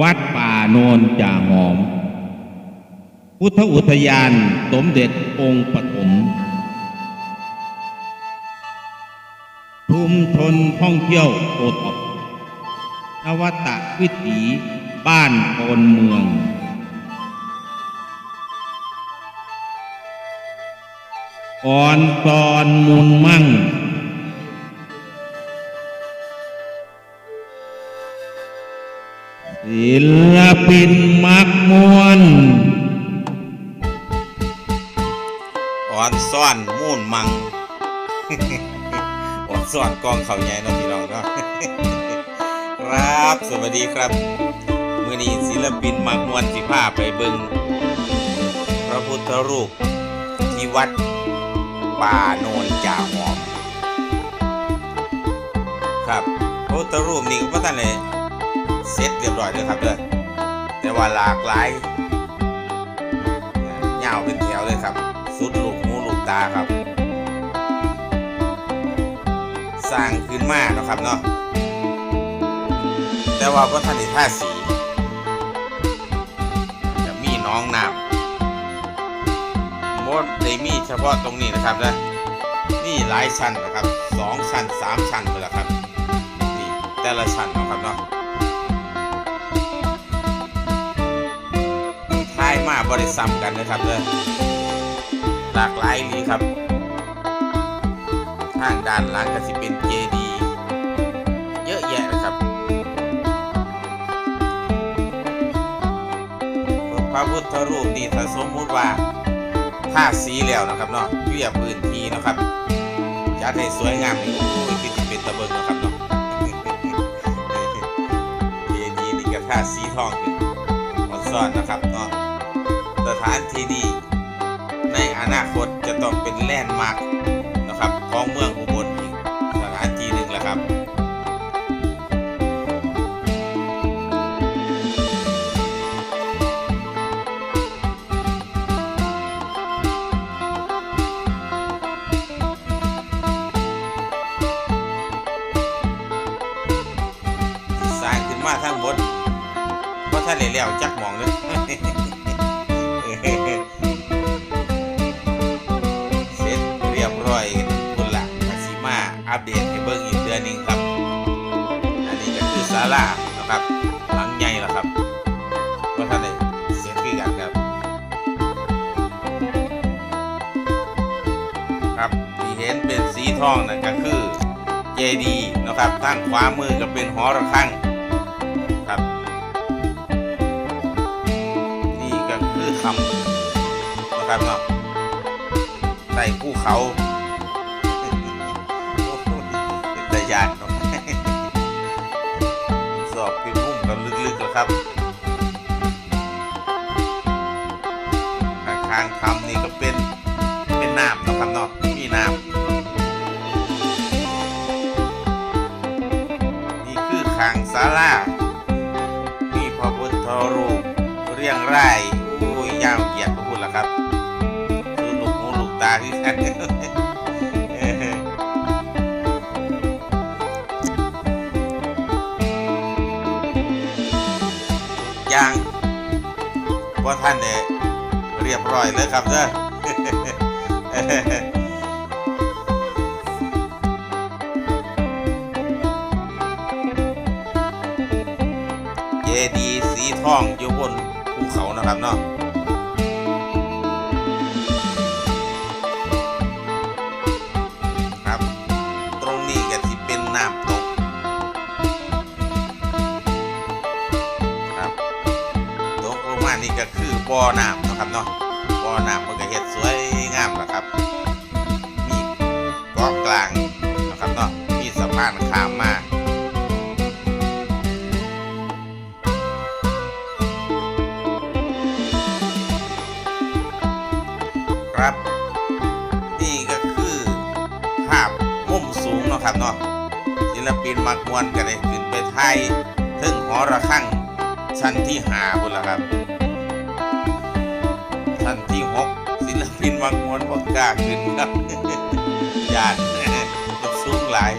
วัดป่าโนนจ่าหอม พุทธอุทยานสมเด็จองค์ปฐมชุมชนท่องเที่ยวโอท็อปนวัตวิถีบ้านโพนเมือง ก่อนตอนมุนมั่ง ศิลปินมักมวนอ่อนซ่อนมูนมังอ่อนซ่อนกองเขาใหญ่นะพี่น้องเนาะครับสวัสดีครับมื่อนี้ศิลปินมักมวนสิพาไปเบิงพระพุทธรูปที่วัดป่าโนนจ่าหอมครับพระพุทธรูปนี่ก็พระท่านเลย ร้อยเลยครับเด้อแต่ว่าหลากหลายยาวเป็นแถวเลยครับ สุดลูกหูลูกตาครับ สร้างขึ้นมาเนาะครับเนาะแต่ว่าพระท่านท่าสีจะมีน้องน้ำมดได้มีเฉพาะตรงนี้นะครับนะนี่หลายชั้นนะครับสองชั้นสามชั้นไปแล้วครับนี่แต่ละชั้นนะครับเนาะ มาบริซ้ำกันนะครับเลยหลากหลายนี้ครับทางด้านหลังก็สิเป็นเจดีเยอะแยะนะครับพระพุทธรูปนี่ถ้าสมมุติว่าท่าสีแล้วนะครับเนาะเพียพื้นที่นะครับจัดให้สวยงามนี่โอ้ยคือจะเป็นตะเบิงนะครับเนาะเจดีนี่ก็ท่าสีทองขึ้นอดซ่อนนะครับเนาะ ถานที่นี้ในอนาคตจะต้องเป็นแลนด์มาร์คนะครับของเมืองอุบลอีกสถานที่หนึ่งแหละครับสร้างขึ้นมาทั้งหมดเพราะท่านได้แล้วจักหมอง อัปเดตให้เบิ่งอีกเดือนหนึ่งครับ อันนี้ก็คือศาลานะครับ หลังใหญ่แล้วครับเพราะท่านได้เสร็จคือกันครับ ครับที่เห็นเป็นสีทองนั่นก็คือเจดีย์นะครับทางขวามือก็เป็นหอระฆังครับ นี่ก็คือคำนะครับเนาะใต้ภูเขา อบเป็นมุมกันลึกๆแล้วครับข้างคำนี่ก็เป็นเป็นน้ำนะครับเนาะมีน้ำนี่คือขางศาลามีพระพุทธรูปเรียงรายโอ้ยยาวเหยียดพระพุทธละครับคือลูกหูลูกตาที่แท้ ว่าท่านเนี่ยเรียบร้อยเลยครับเด้อเจดีสีทองอยู่บนภูเขานะครับเนาะ ก็คือบ่อน้ำนะครับเนาะบ่อน้ำมันก็เห็ดสวยงามนะครับมีเกาะกลางนะครับเนาะมีสะพานข้ามมาครับนี่ก็คือภาพมุมสูงนะครับเนาะศิลปินมักมวนก็ได้ขึ้นไปไทยถึงหอระฆังชั้นที่หาบุนละครับ ศินมังมวนบ่กล้าขึ้นครับญาติมันสูงหลาย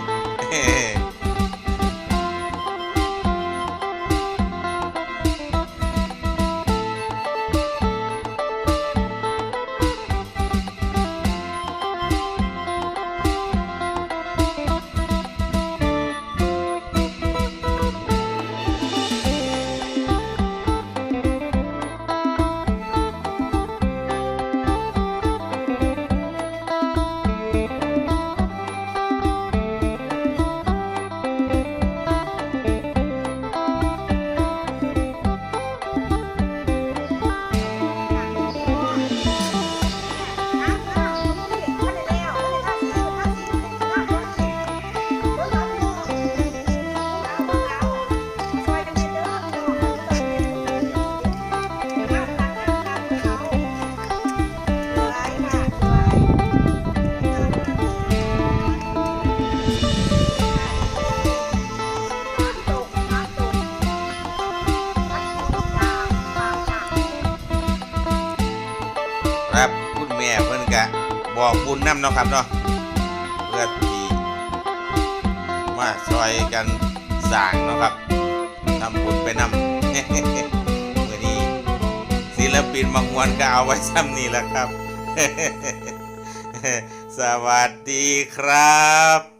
ครับคุณแม่เพื่อนกะบอกบุญน้ำเนาะครับเนาะเพื่อที่มาช่วยกันสร้างเนาะครับทำบุญไปนำเมื่อนี้ศิลปินบางวนก็เอาไว้ซ้ำนี่แหละครับ สวัสดีครับ